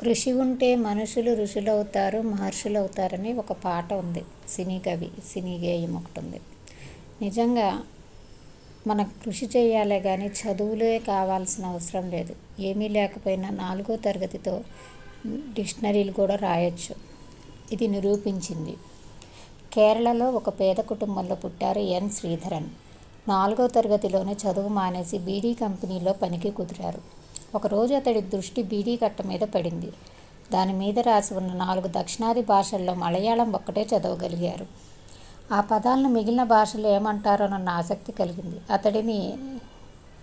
కృషి ఉంటే మనుషులు ఋషులవుతారు మహర్షులవుతారని ఒక పాట ఉంది. సినీ కవి సినీ గేయం ఒకటి ఉంది నిజంగా మనం కృషి చేయాలే కానీ చదువులే కావాల్సిన అవసరం లేదు. ఏమీ లేకపోయినా నాలుగో తరగతితో డిక్షనరీలు కూడా రాయొచ్చు. ఇది నిరూపించింది. కేరళలో ఒక పేద కుటుంబంలో పుట్టారు ఎన్. శ్రీధరన్. నాలుగో తరగతిలోనే చదువు మానేసి బీడీ కంపెనీలో పనికి కుదిరారు. ఒకరోజు అతడి దృష్టి బీడీ కట్ట మీద పడింది. దాని మీద రాసి ఉన్న నాలుగు దక్షిణాది భాషల్లో మలయాళం ఒక్కటే చదవగలిగారు. ఆ పదాలను మిగిలిన భాషలు ఏమంటారోనన్న ఆసక్తి కలిగింది. అతడిని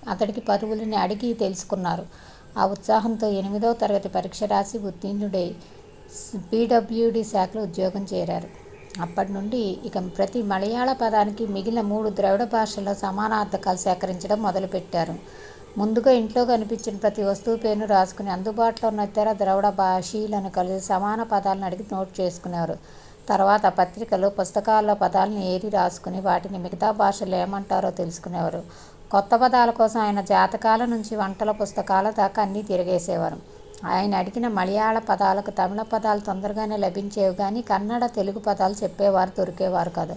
అతడికి పరువులని అడిగి తెలుసుకున్నారు. ఆ ఉత్సాహంతో ఎనిమిదవ తరగతి పరీక్ష రాసి ఉత్తీర్ణుడై పీడబ్ల్యూడి శాఖలో ఉద్యోగం చేరారు. అప్పటి నుండి ఇక ప్రతి మలయాళ పదానికి మిగిలిన మూడు ద్రవిడ భాషల్లో సమానార్థకాలు సేకరించడం మొదలుపెట్టారు. ముందుగా ఇంట్లో కనిపించిన ప్రతి వస్తువు పేరును రాసుకుని అందుబాటులో ఉన్న ఇతర ద్రవిడ భాషీలను కలిసి సమాన పదాలను అడిగి నోట్ చేసుకునేవారు. తర్వాత పత్రికలు పుస్తకాల్లో పదాలను ఏరి రాసుకుని వాటిని మిగతా భాషలు ఏమంటారో తెలుసుకునేవారు. కొత్త పదాల కోసం ఆయన జాతకాల నుంచి వంటల పుస్తకాల దాకా అన్నీ తిరిగేసేవారు. ఆయన అడిగిన మలయాళ పదాలకు తమిళ పదాలు తొందరగానే లభించేవి కానీ కన్నడ తెలుగు పదాలు చెప్పేవారు దొరికేవారు కాదు.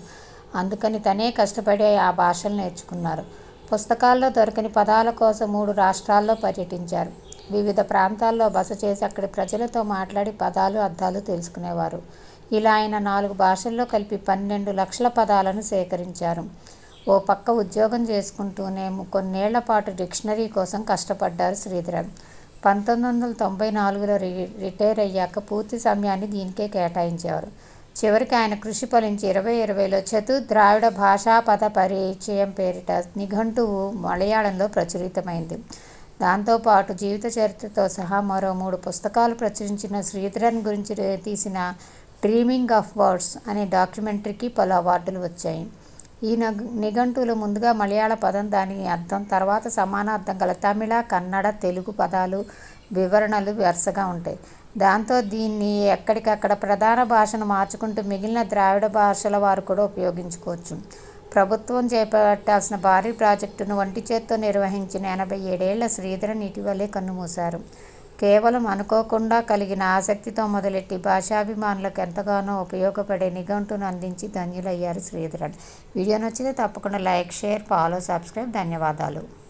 అందుకని తనే కష్టపడి ఆ భాషలు నేర్చుకున్నారు. పుస్తకాల్లో దొరకని పదాల కోసం మూడు రాష్ట్రాల్లో పర్యటించారు. వివిధ ప్రాంతాల్లో బస చేసి అక్కడి ప్రజలతో మాట్లాడి పదాలు అర్థాలు తెలుసుకునేవారు. ఇలా ఆయన నాలుగు భాషల్లో కలిపి పన్నెండు లక్షల పదాలను సేకరించారు. ఓ పక్క ఉద్యోగం చేసుకుంటూనే కొన్నేళ్ళ పాటు డిక్షనరీ కోసం కష్టపడ్డారు శ్రీధరన్. పంతొమ్మిది వందల తొంభై నాలుగులో రి రిటైర్ అయ్యాక పూర్తి సమయాన్ని దీనికే కేటాయించేవారు. చివరికి ఆయన కృషి ఫలించి ఇరవై ఇరవైలో చతు ద్రావిడ భాషా పద పరిచయం పేరిట నిఘంటువు మలయాళంలో ప్రచురితమైంది. దాంతోపాటు జీవిత చరిత్రతో సహా మరో మూడు పుస్తకాలు ప్రచురించిన శ్రీధరన్ గురించి తీసిన డ్రీమింగ్ ఆఫ్ వర్డ్స్ అనే డాక్యుమెంటరీకి పలు అవార్డులు వచ్చాయి. ఈ నిఘంటువులు ముందుగా మలయాళ పదం దాని అర్థం తర్వాత సమానార్థం గల తమిళ కన్నడ తెలుగు పదాలు వివరణలు వరుసగా ఉంటాయి. దాంతో దీన్ని ఎక్కడికక్కడ ప్రధాన భాషను మార్చుకుంటూ మిగిలిన ద్రావిడ భాషల వారు కూడా ఉపయోగించుకోవచ్చు. ప్రభుత్వం చేపట్టాల్సిన భారీ ప్రాజెక్టును ఒంటి చేత్తో నిర్వహించిన ఎనభై ఏడేళ్ళ శ్రీధరన్ ఇటీవలే కన్నుమూశారు. కేవలం అనుకోకుండా కలిగిన ఆసక్తితో మొదలెట్టి భాషాభిమానులకు ఎంతగానో ఉపయోగపడే నిఘంటును అందించి ధన్యులయ్యారు శ్రీధరన్. వీడియో నచ్చితే తప్పకుండా లైక్ షేర్ ఫాలో సబ్స్క్రైబ్. ధన్యవాదాలు.